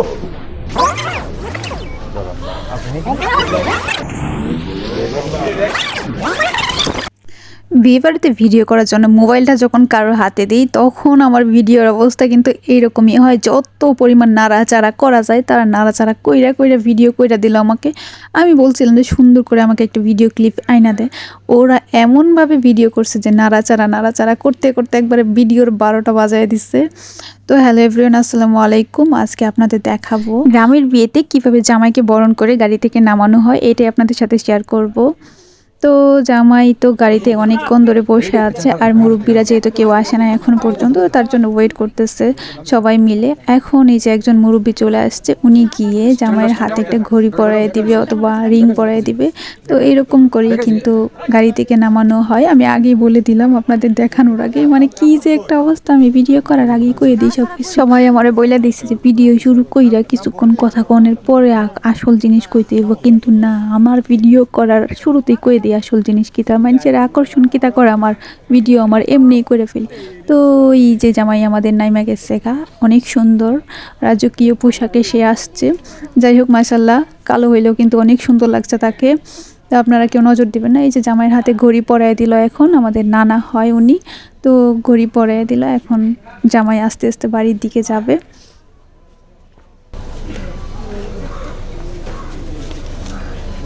あと2個。বাড়িতে video করার জন্য মোবাইলটা যখন কারোর হাতে দিই, তখন আমার ভিডিওর অবস্থা কিন্তু এইরকমই হয়। যত পরিমাণ নাড়াচাড়া করা যায়, তারা নাড়াচাড়া কইরা কইরা ভিডিও কইরা দিল আমাকে। আমি বলছিলাম যে সুন্দর করে আমাকে একটা ভিডিও ক্লিপ আইনা দেয় ওরা এমনভাবে ভিডিও করছে যে নাড়াচাড়া নাড়াচাড়া করতে করতে একবারে ভিডিওর বারোটা বাজায় দিচ্ছে তো হ্যালো এভরিওয়ান আসসালামু আলাইকুম। আজকে আপনাদের দেখাবো। গ্রামের বিয়েতে কীভাবে জামাইকে বরণ করে গাড়ি থেকে নামানো হয়, এটাই আপনাদের সাথে শেয়ার করব। তো জামাই তো গাড়িতে অনেকক্ষণ ধরে বসে আছে আর মুরব্বীরা যেহেতু কেউ আসে না এখন পর্যন্ত তার জন্য ওয়েট করতেছে সবাই মিলে। এখন এই যে একজন মুরব্বী চলে আসছে, উনি গিয়ে জামাইয়ের হাতে একটা ঘড়ি পরাই দিবে অথবা রিং পরাই দিবে। তো এরকম করেই কিন্তু গাড়ি থেকে নামানো হয়। আমি আগেই বলে দিলাম আপনাদের দেখানোর আগে মানে কি যে একটা অবস্থা, আমি ভিডিও করার আগেই কয়ে দিই সব কিছু সবাই আমার বইলা দিচ্ছে যে, ভিডিও শুরু কইরা কিছুক্ষণ কথা কনের পরে আসল জিনিস কইতে কিন্তু না, আমার ভিডিও করার শুরুতেই কয়ে দিই আসল জিনিস কিতা মানুষের আকর্ষণ কিতা করে আমার ভিডিও আমার এমনি করে ফেলি। তো এই যে জামাই আমাদের নাইমা গেছে গা, অনেক সুন্দর, রাজকীয় পোশাকে সে আসছে। যাই হোক মাসাল্লাহ কালো হইলেও কিন্তু অনেক সুন্দর লাগছে তাকে। তো আপনারা কেউ নজর দিবেন না, এই যে জামাইয়ের হাতে ঘড়ি পরায় দিল এখন, আমাদের নানা হয় উনি। তো ঘড়ি পরায় দিল, এখন জামাই আস্তে আস্তে বাড়ির দিকে যাবে।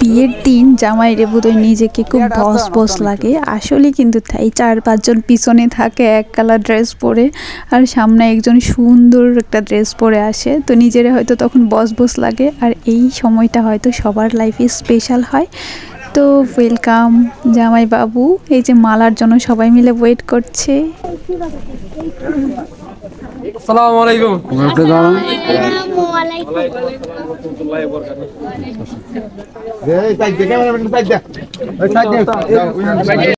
বিয়ের দিন জামাই রে বোধহয় নিজেকে খুব বস বস লাগে। আসলে কিন্তু তাই চার পাঁচজন পিছনে থাকে এক কালার ড্রেস পরে আর সামনে একজন সুন্দর একটা ড্রেস পরে আসে। তো নিজেরা হয়তো তখন বস বস লাগে আর এই সময়টা হয়তো সবার লাইফে স্পেশাল হয়। তো ওয়েলকাম জামাই বাবু। এই যে মালার জন্য সবাই মিলে ওয়েট করছে। আসসালামু আলাইকুম। এই